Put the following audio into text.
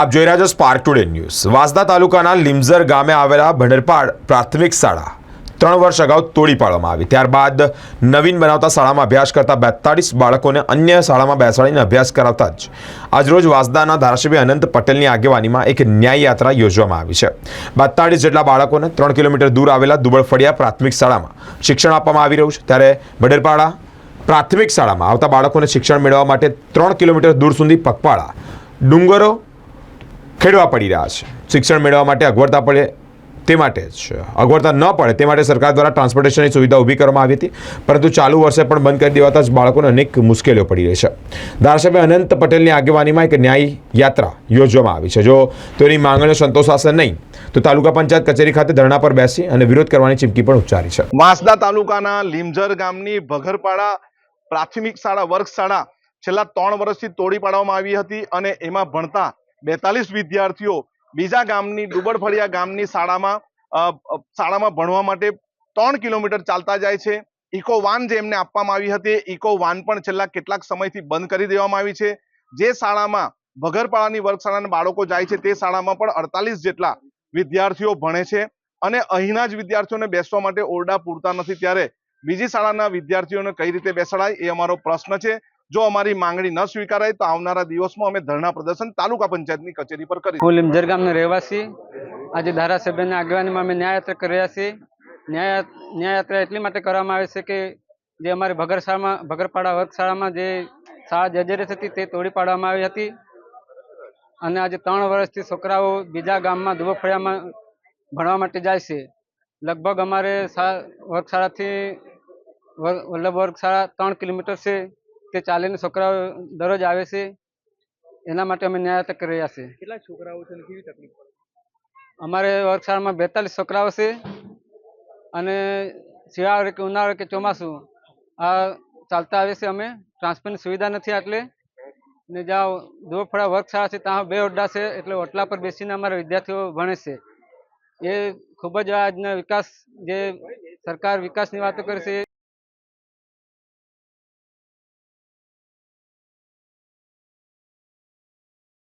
આપ જોઈ રહ્યા છો સ્પાર્ક ટુડે ન્યૂઝ વાંસદા તાલુકાના લીમઝર ગામે આવેલા ભંડરપાડ પ્રાથમિક શાળા ત્રણ વર્ષ અગાઉ તોડી પાડવામાં આવી. ત્યારબાદ નવીન બનાવતા શાળામાં અભ્યાસ કરતા બેતાળીસ બાળકોને અન્ય શાળામાં બેસાડીને અભ્યાસ કરાવતા જ આજરોજ વાંસદાના ધારાસભ્ય અનંત પટેલની આગેવાનીમાં એક ન્યાય યાત્રા યોજવામાં આવી છે. બેતાળીસ જેટલા બાળકોને ત્રણ કિલોમીટર દૂર આવેલા દુબળફળિયા પ્રાથમિક શાળામાં શિક્ષણ આપવામાં આવી રહ્યું છે. ત્યારે ભંડરપાડા પ્રાથમિક શાળામાં આવતા બાળકોને શિક્ષણ મેળવવા માટે ત્રણ કિલોમીટર દૂર સુધી પગપાળા ડુંગરો ખેડવા પડી રહ્યા છે. શિક્ષણ મેળવવા માટે અગવડતા પડે તે માટે જ અગવડતા ન પડે તે માટે સરકાર દ્વારા ટ્રાન્સપોર્ટેશનની સુવિધા ઊભી કરવામાં આવી હતી, પરંતુ ચાલુ વર્ષે પણ બંધ કરી દેવાતા જ બાળકોને અનેક મુશ્કેલીઓ પડી રહી છે. ધારાસભ્ય અનંત પટેલની આગેવાનીમાં એક ન્યાય યાત્રા યોજવામાં આવી છે. જો તેની માંગણીઓ સંતોષાશે નહીં, તો તાલુકા પંચાયત કચેરી ખાતે ધરણા પર બેસી અને વિરોધ કરવાની ચીમકી પણ ઉચ્ચારી છે. વાંસદા તાલુકાના લીમઝર ગામની ભગરપાડા પ્રાથમિક શાળા વર્ગ શાળા છેલ્લા ત્રણ વર્ષથી તોડી પાડવામાં આવી હતી અને એમાં ભણતા બેતાલીસ વિદ્યાર્થીઓ બીજા ગામની, ડુબડફળિયા ગામની શાળામાં શાળામાં ભણવા માટે ત્રણ કિલોમીટર ચાલતા જાય છે. ઇકો વાન જે એમને આપવામાં આવી હતી ઇકો વાન પણ છેલ્લા કેટલાક સમયથી બંધ કરી દેવામાં આવી છે. જે શાળામાં ભગરપાળાની વર્ગશાળાના બાળકો જાય છે, તે શાળામાં પણ અડતાલીસ જેટલા વિદ્યાર્થીઓ ભણે છે. અને અહીંના જ વિદ્યાર્થીઓને બેસવા માટે ઓરડા પૂરતા નથી. ત્યારે બીજી શાળાના વિદ્યાર્થીઓને કઈ રીતે બેસાડાય, એ અમારો પ્રશ્ન છે. જો અમારી માંગણી ન સ્વીકારાય તો આવનારા દિવસમાં અમે ધરણા પ્રદર્શન તાલુકા પંચાયતની કચેરી પર કરી લીમઝર ગામનો રહેવાસી. આજે ધારાસભ્યના આગેવાનીમાં અમે ન્યાયયાત્રા કર્યા છીએ. ન્યાય ન્યાયયાત્રા એટલી માટે કરવામાં આવે છે કે જે અમારી ભગરશાળામાં ભગરપાડા વર્ગશાળામાં જે શાળા જર્જરિત હતી તે તોડી પાડવામાં આવી હતી. અને આજે ત્રણ વર્ષથી છોકરાઓ બીજા ગામમાં દુબફળિયામાં ભણવા માટે જાય છે. લગભગ અમારે વર્ગશાળાથી વલ્લભ વર્ગશાળા ત્રણ કિલોમીટર છે. તે ચાલીને છોકરાઓ દરરોજ આવે છે. એના માટે અમે ન્યાય તક રહ્યા છે. કેટલા છોકરાઓ છે કેવી તકલીફ અમારે વર્ગશાળામાં બેતાલીસ છોકરાઓ છે અને શિયાળો કે ઉનાળો કે ચોમાસું આ ચાલતા આવે છે અમે. ટ્રાન્સપોર્ટની સુવિધા નથી એટલે ને જ્યાં દોરફળા વર્ગશાળા છે ત્યાં બે ઓડા છે એટલે ઓટલા પર બેસીને અમારા વિદ્યાર્થીઓ ભણે છે. એ ખૂબ જ આજના વિકાસ જે સરકાર વિકાસની વાતો કરે છે